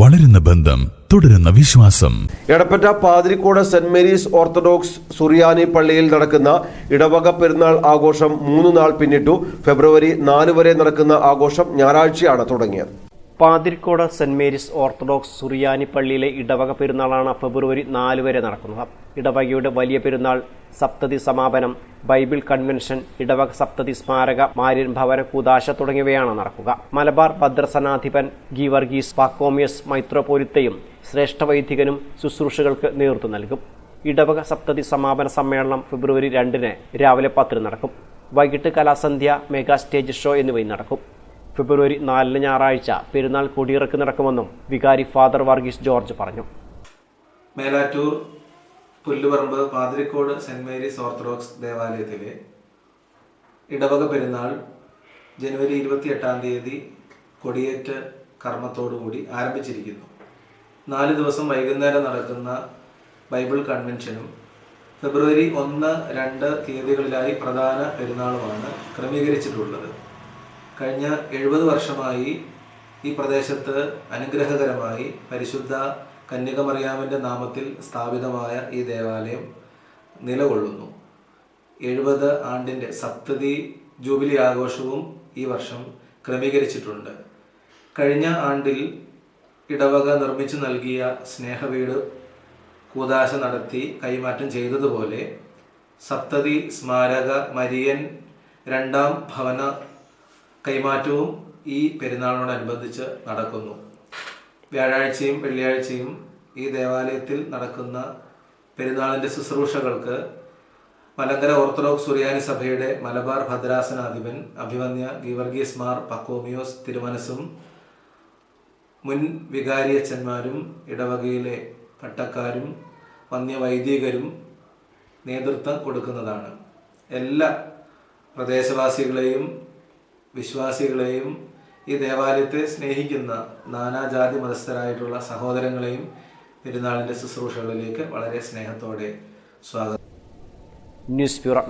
വളരുന്ന ബന്ധം തുടരുന്ന വിശ്വാസം. Edappatta Pathirikode saint Mary's Orthodox സുറിയാനി പള്ളിയിൽ നടക്കുന്ന ഇടവക പെരുന്നാൾ ആഘോഷം മൂന്ന് നാൾ പിന്നിട്ടു. ഫെബ്രുവരി നാല് വരെ നടക്കുന്ന ആഘോഷം ഞായറാഴ്ചയാണ് തുടങ്ങിയത്. പാതിരിക്കോട് സെന്റ് മേരീസ് ഓർത്തഡോക്സ് സുറിയാനി പള്ളിയിലെ ഇടവക പെരുന്നാളാണ് ഫെബ്രുവരി നാല് വരെ നടക്കുന്നത്. ഇടവകയുടെ വലിയ പെരുന്നാൾ സപ്തതി സമാപനം ബൈബിൾ കൺവെൻഷൻ ഇടവക സപ്തതി സ്മാരക മാര്യൻ ഭവന കൂതാശ തുടങ്ങിയവയാണ് നടക്കുക. മലബാർ ഭദ്രസനാധിപൻ ഗീവർഗീസ് പാക്കോമിയസ് മൈത്രോപോലിത്തയും ശ്രേഷ്ഠ വൈദികനും ശുശ്രൂഷകൾക്ക് നേതൃത്വം നൽകും. ഇടവക സപ്തതി സമാപന സമ്മേളനം ഫെബ്രുവരി രണ്ടിന് രാവിലെ പത്തിന് നടക്കും. വൈകിട്ട് കലാസന്ധ്യ മെഗാ സ്റ്റേജ് ഷോ എന്നിവയും നടക്കും. ഫെബ്രുവരി നാലിന് ഞായറാഴ്ച പെരുന്നാൾ കൊടിയിറക്ക് നടക്കുമെന്നും വികാരി ഫാദർ വർഗീസ് ജോർജ് പറഞ്ഞു. Melattur Pulluparamba Pathirikode saint Mary's Orthodox ദേവാലയത്തിലെ ഇടവക പെരുന്നാൾ ജനുവരി ഇരുപത്തിയെട്ടാം തീയതി കൊടിയേറ്റ് കർമ്മത്തോടുകൂടി ആരംഭിച്ചിരിക്കുന്നു. നാല് ദിവസം വൈകുന്നേരം നടക്കുന്ന ബൈബിൾ കൺവെൻഷനും ഫെബ്രുവരി ഒന്ന് രണ്ട് തീയതികളിലായി പ്രധാന പെരുന്നാളുമാണ് ക്രമീകരിച്ചിട്ടുള്ളത്. കഴിഞ്ഞ എഴുപത് വർഷമായി ഈ പ്രദേശത്ത് അനുഗ്രഹകരമായി പരിശുദ്ധ കന്യകമറിയാമിന്റെ നാമത്തിൽ സ്ഥാപിതമായ ഈ ദേവാലയം നിലകൊള്ളുന്നു. എഴുപത് ആണ്ടിന്റെ സപ്തതി ജൂബിലി ആഘോഷവും ഈ വർഷം ക്രമീകരിച്ചിട്ടുണ്ട്. കഴിഞ്ഞ ആണ്ടിൽ ഇടവക നിർമ്മിച്ചു നൽകിയ സ്നേഹവീട് കൂതാശ നടത്തി കൈമാറ്റം ചെയ്തതുപോലെ സപ്തതി സ്മാരക മരിയൻ രണ്ടാം ഭവന കൈമാറ്റവും ഈ പെരുന്നാളിനോടനുബന്ധിച്ച് നടക്കുന്നു. വ്യാഴാഴ്ചയും വെള്ളിയാഴ്ചയും ഈ ദേവാലയത്തിൽ നടക്കുന്ന പെരുന്നാളിന്റെ ശുശ്രൂഷകൾക്ക് മലങ്കര ഓർത്തഡോക്സ് സുറിയാനി സഭയുടെ മലബാർ ഭദ്രാസനാധിപൻ അഭിമന്യ ഗീവർഗീസ് മാർ പക്കോമിയോസ് തിരുമനസും മുൻ വികാരിയച്ചന്മാരും ഇടവകയിലെ പട്ടക്കാരും വന്യവൈദികരും നേതൃത്വം കൊടുക്കുന്നതാണ്. എല്ലാ പ്രദേശവാസികളെയും വിശ്വാസികളെയും ഈ ദേവാലയത്തെ സ്നേഹിക്കുന്ന നാനാജാതി മതസ്ഥരായിട്ടുള്ള സഹോദരങ്ങളെയും പെരുന്നാളിന്റെ ശുശ്രൂഷകളിലേക്ക് വളരെ സ്നേഹത്തോടെ സ്വാഗതം. News bureau